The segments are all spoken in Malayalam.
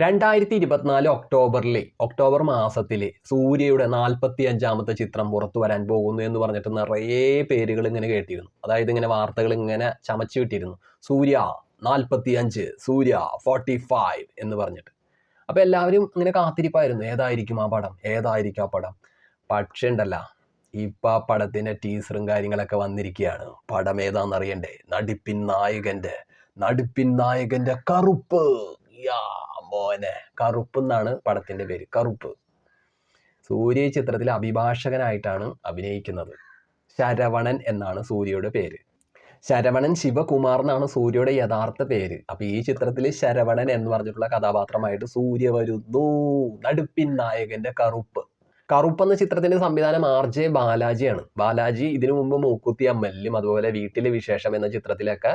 രണ്ടായിരത്തി ഇരുപത്തിനാല് ഒക്ടോബറിൽ ഒക്ടോബർ മാസത്തിൽ സൂര്യയുടെ നാൽപ്പത്തി അഞ്ചാമത്തെ ചിത്രം പുറത്തു വരാൻ പോകുന്നു എന്ന് പറഞ്ഞിട്ട് നിറയെ പേരുകൾ ഇങ്ങനെ കേട്ടിരുന്നു. അതായത് ഇങ്ങനെ വാർത്തകൾ ഇങ്ങനെ ചമച്ചു വിട്ടിരുന്നു സൂര്യ നാൽപ്പത്തി അഞ്ച് സൂര്യ ഫോർട്ടി ഫൈവ് എന്ന് പറഞ്ഞിട്ട്. അപ്പോൾ എല്ലാവരും ഇങ്ങനെ കാത്തിരിപ്പായിരുന്നു. ഏതായിരിക്കും ആ പടം? ഏതായിരിക്കും ആ പടം? പക്ഷേ ഉണ്ടല്ല ഇപ്പം ആ പടത്തിന്റെ ടീസറും കാര്യങ്ങളൊക്കെ വന്നിരിക്കുകയാണ്. പടം ഏതാണെന്ന് അറിയണ്ടേ? നടിപ്പിൻ നായകന്റെ നടിപ്പിൻ നായകന്റെ കറുപ്പ്. യാ. മോനെ കറുപ്പ് എന്നാണ് പടത്തിന്റെ പേര്. കറുപ്പ്. സൂര്യ ചിത്രത്തിൽ അഭിഭാഷകനായിട്ടാണ് അഭിനയിക്കുന്നത്. ശരവണൻ എന്നാണ് സൂര്യയുടെ പേര്. ശരവണൻ ശിവകുമാർ എന്നാണ് സൂര്യയുടെ യഥാർത്ഥ പേര്. അപ്പൊ ഈ ചിത്രത്തിൽ ശരവണൻ എന്ന് പറഞ്ഞിട്ടുള്ള കഥാപാത്രമായിട്ട് സൂര്യ വരുന്നു. നടുപ്പിൻ നായകന്റെ കറുപ്പ്. കറുപ്പ് എന്ന ചിത്രത്തിന്റെ സംവിധാനം ആർ ജെ ബാലാജിയാണ്. ബാലാജി ഇതിനു മുമ്പ് മൂക്കുത്തി അമ്മലിലും അതുപോലെ വീട്ടിലെ വിശേഷം എന്ന ചിത്രത്തിലൊക്കെ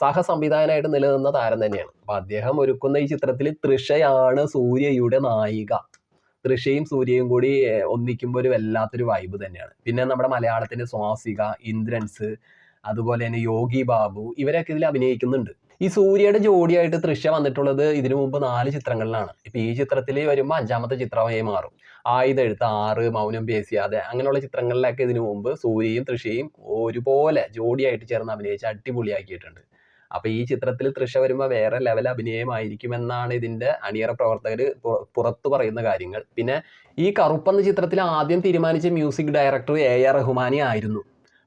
സഹസംവിധായകനായിട്ട് നിലനിന്ന താരം തന്നെയാണ്. അപ്പൊ അദ്ദേഹം ഒരുക്കുന്ന ഈ ചിത്രത്തിൽ തൃഷയാണ് സൂര്യയുടെ നായിക. തൃഷയും സൂര്യയും കൂടി ഒന്നിക്കുമ്പോൾ ഒരു വല്ലാത്തൊരു വൈബ് തന്നെയാണ്. പിന്നെ നമ്മുടെ മലയാളത്തിന്റെ സ്വാസിക ഇന്ദ്രൻസ് അതുപോലെ തന്നെ യോഗി ബാബു ഇവരൊക്കെ ഇതിൽ അഭിനയിക്കുന്നുണ്ട്. ഈ സൂര്യയുടെ ജോഡിയായിട്ട് തൃശ വന്നിട്ടുള്ളത് ഇതിനു മുമ്പ് നാല് ചിത്രങ്ങളിലാണ്. ഇപ്പൊ ഈ ചിത്രത്തിൽ വരുമ്പോൾ അഞ്ചാമത്തെ ചിത്രമായി മാറും. ആയുധ എഴുത്ത് ആറ് മൗനം പേശിയാതെ അങ്ങനെയുള്ള ചിത്രങ്ങളിലൊക്കെ ഇതിനു മുമ്പ് സൂര്യയും തൃശയും ഒരുപോലെ ജോഡിയായിട്ട് ചേർന്ന് അഭിനയിച്ച് അടിപൊളിയാക്കിയിട്ടുണ്ട്. അപ്പൊ ഈ ചിത്രത്തിൽ തൃഷ വരുമ്പോൾ വേറെ ലെവൽ അഭിനയമായിരിക്കും എന്നാണ് ഇതിന്റെ അണിയറ പ്രവർത്തകർ പുറത്തു പറയുന്ന കാര്യങ്ങൾ. പിന്നെ ഈ കറുപ്പെന്ന ചിത്രത്തിൽ ആദ്യം തീരുമാനിച്ച music director A R Rahmani ആയിരുന്നു.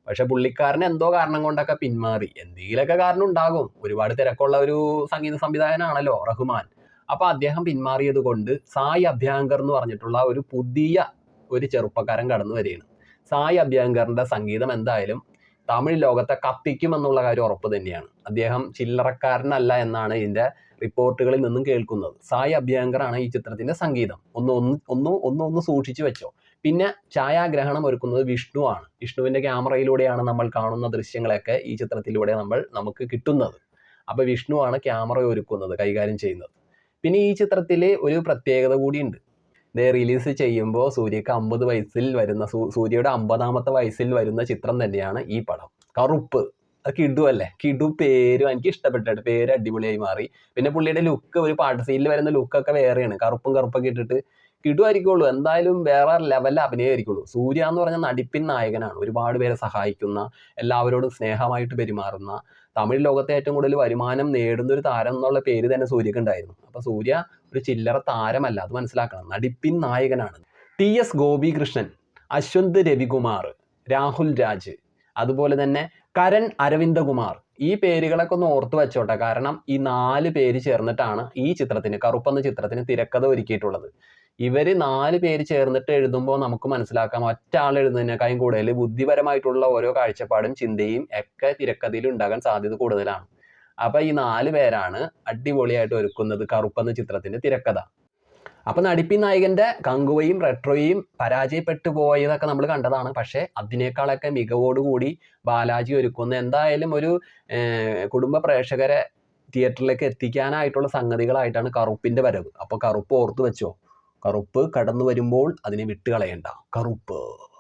പക്ഷെ പുള്ളിക്കാരൻ എന്തോ കാരണം കൊണ്ടൊക്കെ പിന്മാറി. എന്തെങ്കിലുമൊക്കെ കാരണം ഉണ്ടാകും. ഒരുപാട് തിരക്കുള്ള ഒരു സംഗീത സംവിധായകനാണല്ലോ റഹ്മാൻ. അപ്പൊ അദ്ദേഹം പിന്മാറിയത് കൊണ്ട് സായി അഭ്യങ്കർ എന്ന് പറഞ്ഞിട്ടുള്ള ഒരു പുതിയ ഒരു ചെറുപ്പക്കാരൻ കടന്നു വരികയാണ്. സായി അഭ്യാങ്കറിന്റെ സംഗീതം എന്തായാലും തമിഴ് ലോകത്തെ കത്തിക്കും എന്നുള്ള കാര്യം ഉറപ്പ് തന്നെയാണ്. അദ്ദേഹം ചില്ലറക്കാരനല്ല എന്നാണ് ഇതിന്റെ റിപ്പോർട്ടുകളിൽ നിന്നും കേൾക്കുന്നത്. സായി അഭ്യങ്കറാണ് ഈ ചിത്രത്തിന്റെ സംഗീതം. ഒന്ന് ഒന്ന് ഒന്ന് ഒന്ന് ഒന്ന് സൂക്ഷിച്ചു വെച്ചോ. പിന്നെ ഛായാഗ്രഹണം ഒരുക്കുന്നത് വിഷ്ണുവാണ് വിഷ്ണുവിന്റെ ക്യാമറയിലൂടെയാണ് നമ്മൾ കാണുന്ന ദൃശ്യങ്ങളൊക്കെ ഈ ചിത്രത്തിലൂടെ നമ്മൾ നമുക്ക് കിട്ടുന്നത്. അപ്പൊ വിഷ്ണുവാണ് ക്യാമറ ഒരുക്കുന്നത് കൈകാര്യം ചെയ്യുന്നത്. പിന്നെ ഈ ചിത്രത്തിൽ ഒരു പ്രത്യേകത കൂടിയുണ്ട്. ഇത് റിലീസ് ചെയ്യുമ്പോൾ സൂര്യക്ക് അമ്പത് വയസ്സിൽ വരുന്ന സൂര്യയുടെ അമ്പതാമത്തെ വയസ്സിൽ വരുന്ന ചിത്രം തന്നെയാണ് ഈ പടം. കറുപ്പ്. കിഡു അല്ലേ? കിഡു പേരും എനിക്ക് ഇഷ്ടപ്പെട്ടിട്ട് പേര് അടിപൊളിയായി മാറി. പിന്നെ പുള്ളിയുടെ ലുക്ക് ഒരു പാട്ട് സീനിൽ വരുന്ന ലുക്കൊക്കെ വേറെയാണ്. കറുപ്പും കറുപ്പൊക്കെ ഇട്ടിട്ട് കിടു ആയിരിക്കുള്ളൂ എന്തായാലും വേറെ ലെവലിൽ അഭിനയമായിരിക്കുള്ളൂ സൂര്യ എന്ന് പറഞ്ഞ നടിപ്പിൻ നായകനാണ്. ഒരുപാട് പേരെ സഹായിക്കുന്ന എല്ലാവരോടും സ്നേഹമായിട്ട് പെരുമാറുന്ന തമിഴ് ലോകത്തെ ഏറ്റവും കൂടുതൽ വരുമാനം നേടുന്ന ഒരു താരം എന്നുള്ള പേര് തന്നെ സൂര്യക്ക് ഉണ്ടായിരുന്നു. അപ്പൊ സൂര്യ ഒരു ചില്ലറ താരമല്ല അത് മനസ്സിലാക്കണം. നടിപ്പിൻ നായകനാണ്. ടി എസ് ഗോപികൃഷ്ണൻ അശ്വന്ത് രവികുമാർ രാഹുൽ രാജ് അതുപോലെ തന്നെ കരൺ അരവിന്ദകുമാർ. ഈ പേരുകളൊക്കെ ഒന്ന് ഓർത്ത് വെച്ചോട്ടെ. കാരണം ഈ നാല് പേര് ചേർന്നിട്ടാണ് ഈ ചിത്രത്തിന് കറുപ്പെന്ന ചിത്രത്തിന് തിരക്കഥ ഒരുക്കിയിട്ടുള്ളത്. ഇവർ നാല് പേര് ചേർന്നിട്ട് എഴുതുമ്പോൾ നമുക്ക് മനസ്സിലാക്കാം ഒറ്റ ആൾ എഴുതുന്നതിനേക്കാളും കൂടുതൽ ബുദ്ധിപരമായിട്ടുള്ള ഓരോ കാഴ്ചപ്പാടും ചിന്തയും ഒക്കെ തിരക്കഥയിൽ ഉണ്ടാകാൻ സാധ്യത കൂടുതലാണ്. അപ്പൊ ഈ നാല് പേരാണ് അടിപൊളിയായിട്ട് ഒരുക്കുന്നത് കറുപ്പെന്ന ചിത്രത്തിന്റെ തിരക്കഥ. അപ്പൊ നടിപ്പി നായകന്റെ കങ്കുവയും റെട്രോയും പരാജയപ്പെട്ടു പോയതൊക്കെ നമ്മൾ കണ്ടതാണ്. പക്ഷെ അതിനേക്കാളൊക്കെ മികവോടുകൂടി ബാലാജി ഒരുക്കുന്ന എന്തായാലും ഒരു കുടുംബ പ്രേക്ഷകരെ തിയേറ്ററിലേക്ക് എത്തിക്കാനായിട്ടുള്ള സംഗതികളായിട്ടാണ് കറുപ്പിന്റെ വരവ്. അപ്പൊ കറുപ്പ് ഓർത്തു വെച്ചോ? കറുപ്പ് കടന്നു വരുമ്പോൾ അതിനെ വിട്ടുകളയണ്ട. കറുപ്പ്.